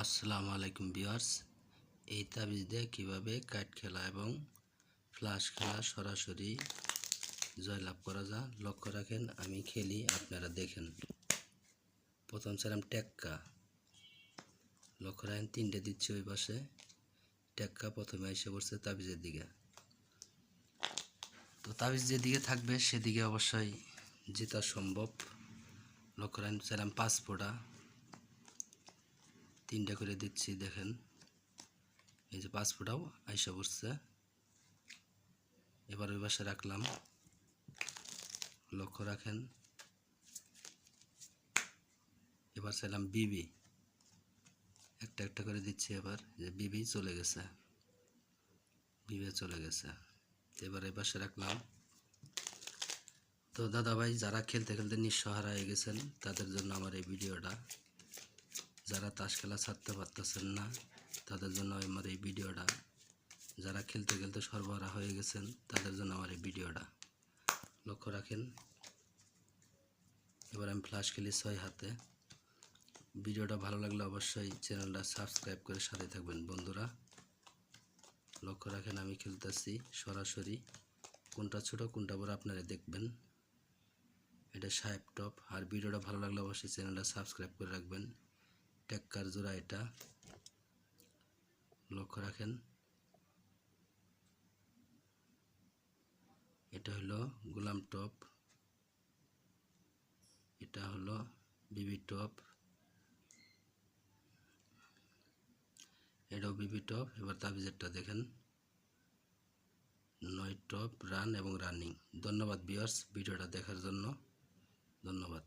আসসালামু আলাইকুম বিয়ার্স এই তাবিজ দিয়ে কীভাবে কাঠ খেলা এবং ফ্লাশ খেলা সরাসরি জয়লাভ করা যা লক্ষ্য রাখেন, আমি খেলি, আপনারা দেখেন। প্রথম ছিলাম টেক্কা লক্ষ্য রাখেন, তিনটে দিচ্ছে ওই পাশে। টেক্কা প্রথমে এসে পড়ছে তাবিজের দিকে। তো তাবিজ যেদিকে থাকবে, সেদিকে অবশ্যই জেতা সম্ভব। লক্ষ্য রাখেন ছিলাম পাঁচ ফোটা। তিনটা করে দিচ্ছি, দেখেন। এই যে পাঁচ ফুটাও আইসা পড়ছে। এবার ওই পাশে রাখলাম। লক্ষ্য রাখেন। এবার চাইলাম বিবি। একটা একটা করে দিচ্ছি এবার। যে বিবি চলে গেছে। বিবে চলে গেছে। এবার এই পাশে রাখলাম। তো দাদা ভাই যারা খেলতে খেলতে নিঃসহারা হয়ে গেছেন, তাদের জন্য আমার এই ভিডিওটা। যারা তাস খেলা ছাড়তে পারতেছেন না, তাদের জন্য আমার এই ভিডিওটা। যারা খেলতে খেলতে সরবরাহ হয়ে গেছেন, তাদের জন্য আমার এই ভিডিওটা। লক্ষ্য রাখেন, এবার আমি ফ্লাশ খেলি ছয় হাতে। ভিডিওটা ভালো লাগলে অবশ্যই চ্যানেলটা সাবস্ক্রাইব করে সাথে থাকবেন বন্ধুরা। লক্ষ্য রাখেন, আমি খেলতেছি সরাসরি। কোনটা ছোট, কোনটা বড় আপনারা দেখবেন। এটা সাহেব টপ আর ভিডিওটা ভালো লাগলে অবশ্যই চ্যানেলটা সাবস্ক্রাইব করে রাখবেন। টেক্কার জোড়া এটা লক্ষ্য রাখেন। এটা হলো গোলাম টপ, এটা হলো বিবি টপ। এটাও বিবি টপ, এবার তাবিজেরটা দেখেন। নয় টপ, রান এবং রানিং। ধন্যবাদ বিয়ার্স ভিডিওটা দেখার জন্য ধন্যবাদ।